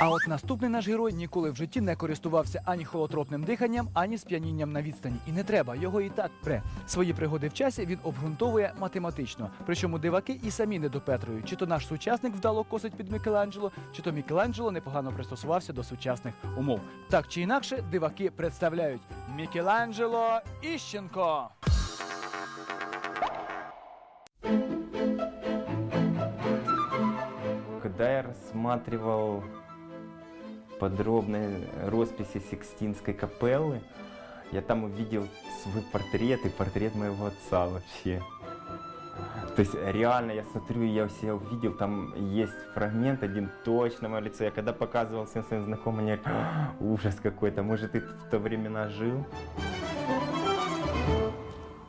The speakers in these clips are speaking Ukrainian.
А от наступний наш герой ніколи в житті не користувався ані холотропним диханням, ані сп'янінням на відстані. І не треба, його і так пре. Свої пригоди в часі він обґрунтовує математично. Причому диваки і самі не допетрують, чи то наш сучасник вдало косить під Мікеланджело, чи то Мікеланджело непогано пристосувався до сучасних умов. Так чи інакше, диваки представляють Мікеланджело Іщенко. Когда я рассматривал подробные росписи Сикстинской капеллы, я там увидел свой портрет и портрет моего отца вообще. То есть реально я смотрю, я себя увидел, там есть фрагмент один точно мое лицо. Я когда показывал всем своим знакомым, они говорят, «А, ужас какой-то, может ты в то времена жил?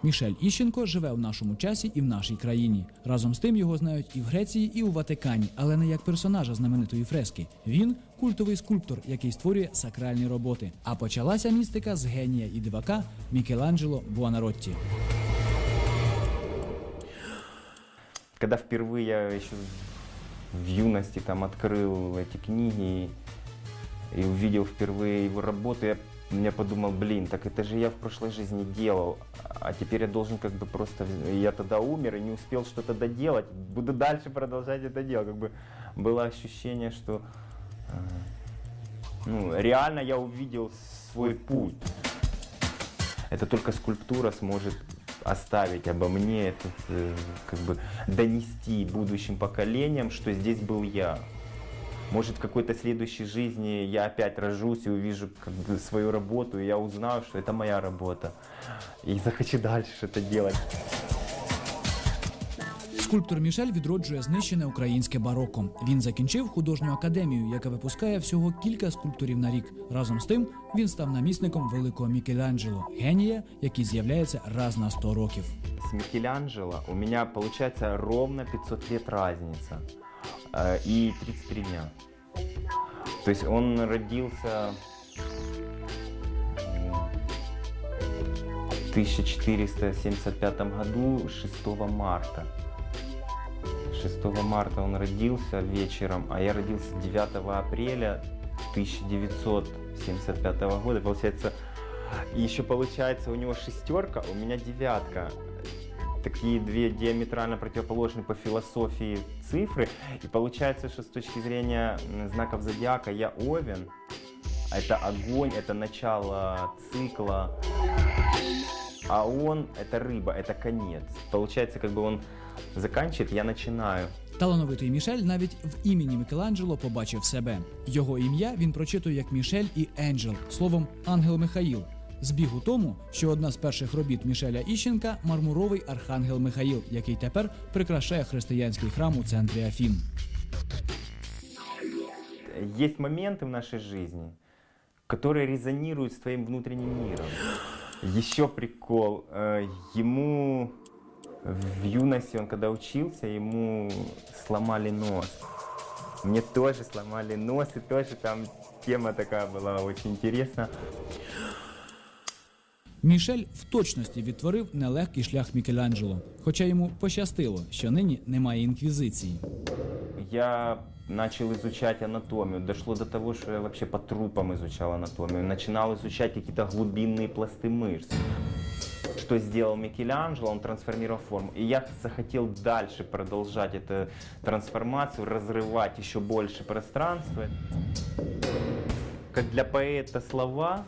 Мішель Іщенко живе в нашому часі і в нашій країні. Разом з тим його знають і в Греції, і у Ватикані, але не як персонажа знаменитої фрески. Він культовий скульптор, який створює сакральні роботи. А почалася містика з генія і дивака Мікеланджело Буонаротті. Когда впервые я еще в юности там открыл эти книги и, и увидел впервые его работу, я, я подумал, блин, так это же я в прошлой жизни делал, а теперь я должен как бы просто, я тогда умер и не успел что-то доделать, буду дальше продолжать это делать. Как бы было ощущение, что э, ну, реально я увидел свой путь. Это только скульптура сможет оставить обо мне, этот, э, как бы донести будущим поколениям, что здесь был я. Может, в какой-то следующей жизни я опять рожусь и увижу как бы, свою работу, и я узнаю, что это моя работа. И захочу дальше это делать. Скульптор Мішель відроджує знищене українське барокко. Він закінчив художню академію, яка випускає всього кілька скульпторів на рік. Разом з тим він став намісником великого Мікеланджело, генія, який з'являється раз на 100 років. С Микеланджело у меня получается ровно 500 лет разница э, И 33 дня. То есть он родился м, в 1475 году 6 марта. 6 марта он родился вечером, а я родился 9 апреля 1975 года. Получается, еще получается у него шестерка, у меня девятка. Такие две диаметрально противоположные по философии цифры. И получается, что с точки зрения м, знаков зодиака я Овен. А Это огонь, это начало цикла. А он это рыба, это конец. Получается, как бы он заканчивает, я начинаю. Талановитий Мішель навіть в імені Мікеланджело побачив себе. Його ім'я він прочитує як Мішель і Енджел, словом ангел Михаїл. Збіг у тому, що одна з перших робіт Мішеля Іщенка мармуровий архангел Михаїл, який тепер прикрашає християнський храм у центрі Афін. Есть моменты в нашей жизни, которые резонируют с твоим внутренним миром. Еще прикол. э, Ему в юности, он когда учился, ему сломали нос. Мне тоже сломали нос, и тоже там тема такая была очень интересна. Мішель в точності відтворив нелегкий шлях Мікеланджело, хоча йому пощастило, що нині немає інквізиції. Я начал изучать анатомию. Дошло до того, что я вообще по трупам изучал анатомию. Начинал изучать какие-то глубинные пласты мышц. Что сделал Микеланджело, он трансформировал форму. И я захотел дальше продолжать эту трансформацию, разрывать еще больше пространства. Как для поэта слова,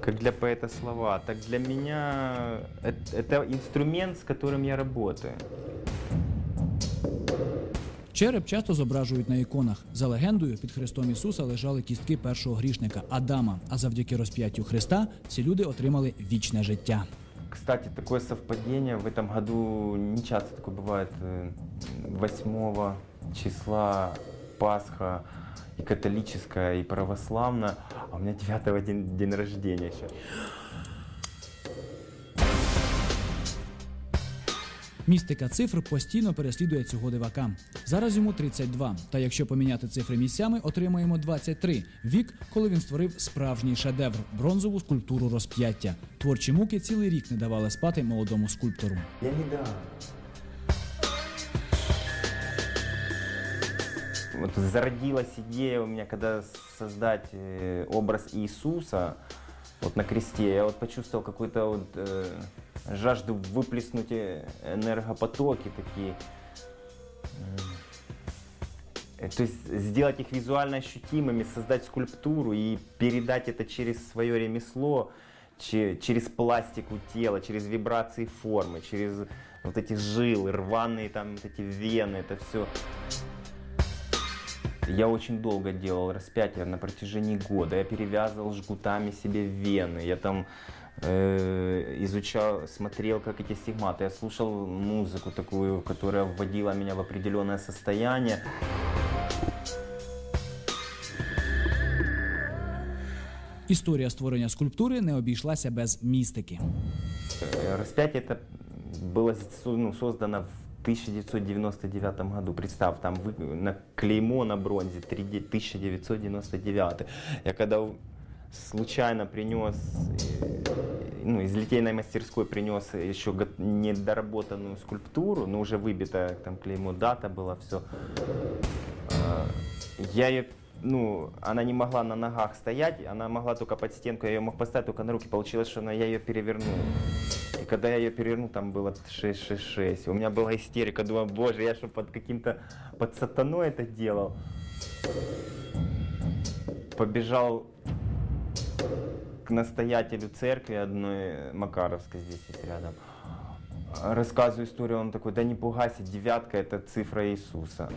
как для поэта слова, так для меня это, это инструмент, с которым я работаю. Череп часто зображують на іконах. За легендою, під Христом Ісуса лежали кістки першого грішника Адама. А завдяки розп'яттю Христа ці люди отримали вічне життя. Кстати, такое совпадение в этом году не часто такое бывает. Э, 8 числа Пасха и католическая, и православная, а у меня 9 день, день рождения еще. Містика цифр постійно переслідує цього дивака. Зараз йому 32, Та якщо поміняти цифри місцями, отримаємо 23. Вік, коли він створив справжній шедевр бронзову скульптуру розп'яття. Творчі муки цілий рік не давали спати молодому скульптору. Я не дам. Вот зародилась идея у меня, когда создать э, образ Иисуса вот на кресте, я вот почувствовал какую-то вот э, жажду выплеснуть э, энергопотоки такие. То есть сделать их визуально ощутимыми, создать скульптуру и передать это через свое ремесло, че- через пластику тела, через вибрации формы, через вот эти жилы, рваные там вот эти вены, это все. Я очень долго делал распятие на протяжении года. Я перевязывал жгутами себе вены. Я там э, изучал, смотрел, как эти стигматы. Я слушал музыку такую, которая вводила меня в определенное состояние. Історія створення скульптури не обійшлася без містики. Э, Распятие это было со- ну, создано в 1999 году. Представь, там вы- на клеймо на бронзе 3 де- 1999. Я когда у- случайно принес, э, ну, из литейной мастерской принес еще го- недоработанную скульптуру, но уже выбитая там клеймо, дата была, все. Я ее, ну, она не могла на ногах стоять, она могла только под стенку, я ее мог поставить только на руки. Получилось, что она, я ее перевернул. И когда я ее перевернул, там было 666. У меня была истерика, думаю, боже, я что, под каким-то, под сатаной это делал? Побежал к настоятелю церкви одной, Макаровской здесь есть рядом. Рассказываю историю, он такой, да не пугайся, девятка это цифра Иисуса.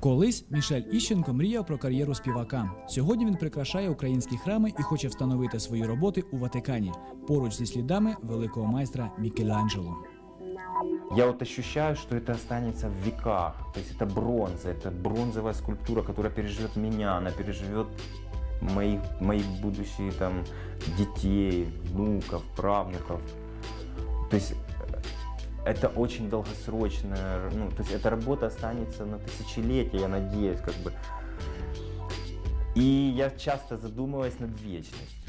Колись Мішель Іщенко мріяв про кар'єру співака. Сьогодні він прикрашає українські храми і хоче встановити свої роботи у Ватикані поруч зі слідами великого майстра Мікеланджело. Я вот ощущаю, что это останется в веках. То есть это бронза, это бронзовая скульптура, которая переживет меня, она переживет моих, моих будущих там детей, внуков, правнуков. То есть э, это очень долгосрочная, ну, то есть эта работа останется на тысячелетия, я надеюсь, как бы. И я часто задумываюсь над вечностью.